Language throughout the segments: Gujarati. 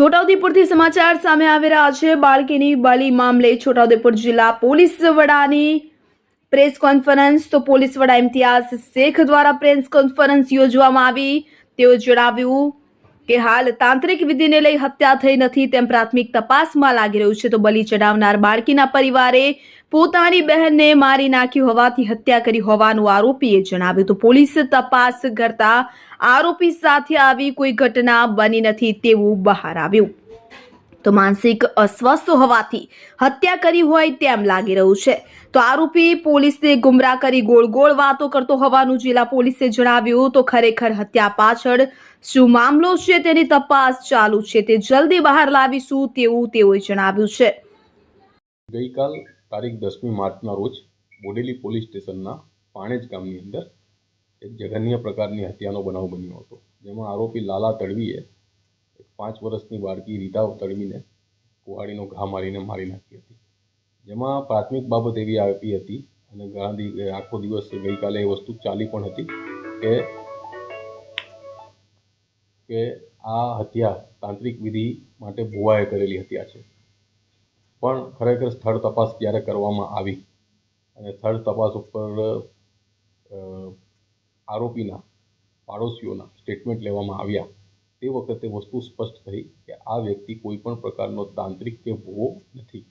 છોટાઉદેપુરથી સમાચાર સામે આવી રહ્યા છે. બાળકીની બલી મામલે છોટાઉદેપુર જિલ્લા પોલીસ વડાની પ્રેસ કોન્ફરન્સ. તો પોલીસ વડા ઇમ્તિયાઝ શેખ દ્વારા પ્રેસ કોન્ફરન્સ યોજવામાં આવી. તેઓ જણાવ્યું કે હાલ તાંત્રિક વિધિને લઈ હત્યા થઈ નથી, તેમ પ્રાથમિક તપાસમાં લાગી રહ્યું છે. તો બલી ચડાવનાર બાળકીના પરિવારે પોતાની બહેનને મારી નાખી હોવાથી હત્યા કરી હોવાનું આરોપીએ જણાવ્યું. તો પોલીસ તપાસ કરતા આરોપી સાથે આવી કોઈ ઘટના બની નથી તેવું બહાર આવ્યું. તો માનસિક અસ્વસ્થ હોવાથી હત્યા કરી હોય તેમ લાગી રહ્યું છે. તો આરોપી પોલીસને ગુમરાહ કરી ગોળ ગોળ વાતો કરતો હોવાનું જિલ્લા પોલીસે જણાવ્યું. તો ખરેખર હત્યા પાછળ શું મામલો છે તેની તપાસ ચાલુ છે. તે જલ્દી બહાર લાવીશું તેવું તેઓએ જણાવ્યું છે. ગઈકાલ તારીખ દસમી માર્ચના રોજ બોડેલી પોલીસ સ્ટેશનના પાણેજ ગામની અંદર એક જઘન્ય પ્રકારની હત્યાનો બનાવ બન્યો હતો. જેમાં આરોપી લાલા તડવીએ પાંચ વર્ષની બાળકી રીતા તડવીને કુહાડીનો ઘા મારીને મારી નાખી હતી. જેમાં પ્રાથમિક બાબત એવી આપી હતી અને ઘણા આખો દિવસ ગઈકાલે એ વસ્તુ ચાલી પણ હતી કે કે આ હત્યા તાંત્રિક વિધિ માટે ભુવાએ કરેલી હત્યા છે. પણ ખરેખર સ્થળ તપાસ જ્યારે કરવામાં આવી? અને સ્થળ તપાસ ઉપર આરોપીના પાડોશીઓના સ્ટેટમેન્ટ લેવામાં આવ્યા. તે વખતે વસ્તુ સ્પષ્ટ થઈ કે આ વ્યક્તિ કોઈ પણ પ્રકારનો તાંત્રિક કે ભૂવો નથી.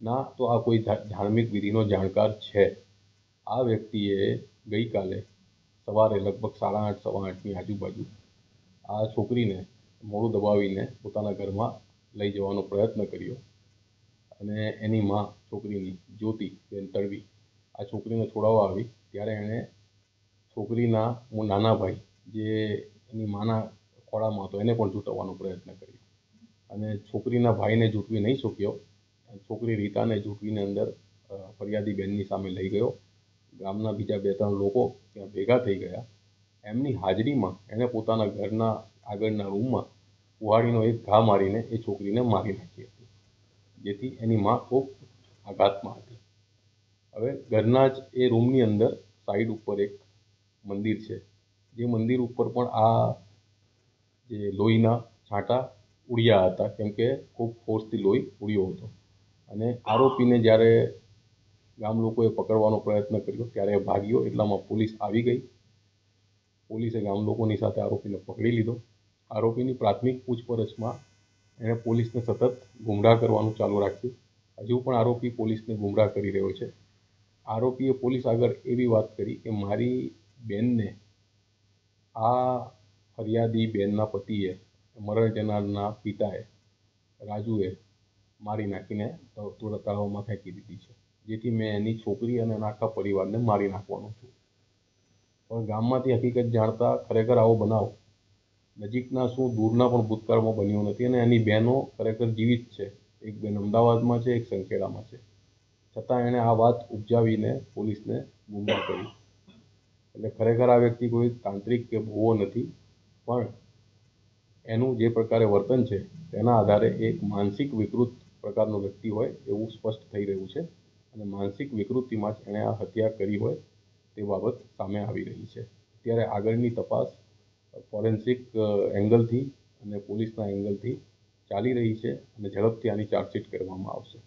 ના, તો આ કોઈ ધાર્મિક વિધિનો જાણકાર છે. આ વ્યક્તિએ ગઈકાલે સવારે લગભગ સાડા આઠ, સવા આઠની આજુબાજુ આ છોકરીને મોડું દબાવીને પોતાના ઘરમાં લઈ જવાનો પ્રયત્ન કર્યો અને એની માં છોકરીની જ્યોતિ બેન તડવી આ છોકરીને છોડાવવા આવી. ત્યારે એણે છોકરીના નાના ભાઈ જે એની માના ખોળામાં હતો. એને પણ જૂટવવાનો પ્રયત્ન કર્યો. અને છોકરીના ભાઈને જૂંટવી નહીં શક્યો. છોકરી રીતાને જૂટવીને અંદર ફરિયાદી બેનની સામે લઈ ગયો. ગામના બીજા બે ત્રણ લોકો ત્યાં ભેગા થઈ ગયા. એમની હાજરીમાં એણે પોતાના ઘરના આગળના રૂમમાં કુહાડીનો એક ઘા મારીને એ છોકરીને મારી નાખી હતી. જેથી એની માં ખૂબ આઘાતમાં હતી. હવે ઘરના જ એ રૂમની અંદર સાઈડ ઉપર એક મંદિર છે. જે મંદિર ઉપર પણ આ જે લોહીના છાંટા ઉડ્યા હતા, કેમ કે ખૂબ ફોર્સથી લોહી ઉડ્યો હતો. અને આરોપીને જ્યારે ગામ લોકોએ પકડવાનો પ્રયત્ન કર્યો, ત્યારે એ ભાગ્યો, એટલામાં પોલીસ આવી ગઈ. પોલીસે ગામ લોકોની સાથે આરોપીને પકડી લીધો. આરોપીની પ્રાથમિક પૂછપરછમાં એણે પોલીસને સતત ગુમરાહ કરવાનું ચાલુ રાખ્યું. હજુ પણ આરોપી પોલીસને ગુમરાહ કરી રહ્યો છે. આરોપીએ પોલીસ આગળ એવી વાત કરી કે મારી બેનને આ ફરિયાદી બેનના પતિએ મરણ જનારના પિતાએ રાજુએ મારી નાખીને તળાવમાં ફેંકી દીધી છે. જેથી મેં એની છોકરી અને એના આખા પરિવારને મારી નાખવાનો છું. પણ ગામમાંથી હકીકત જાણતા ખરેખર આવો બનાવ નજીકના શું દૂરના પણ ભૂતકાળમાં બન્યો નથી અને એની બહેનો ખરેખર જીવિત છે. એક બેન અમદાવાદમાં છે, એક સંખેડામાં છે. છતાં એણે આ વાત ઉપજાવીને પોલીસને ગુમરાહ કરી. એટલે ખરેખર આ વ્યક્તિ કોઈ તાંત્રિક કે ભૂવો નથી. પણ એનું જે પ્રકારે વર્તન છે, તેના આધારે એક માનસિક વિકૃત પ્રકારનો વ્યક્તિ હોય એવું સ્પષ્ટ થઈ રહ્યું છે અને માનસિક વિકૃતિમાં જ એણે આ હત્યા કરી હોય તે બાબત સામે આવી રહી છે. ત્યારે આગળની તપાસ ફોરેન્સિક એંગલથી અને પોલીસના એંગલથી ચાલી રહી છે અને ઝડપથી આની ચાર્જશીટ કરવામાં આવશે.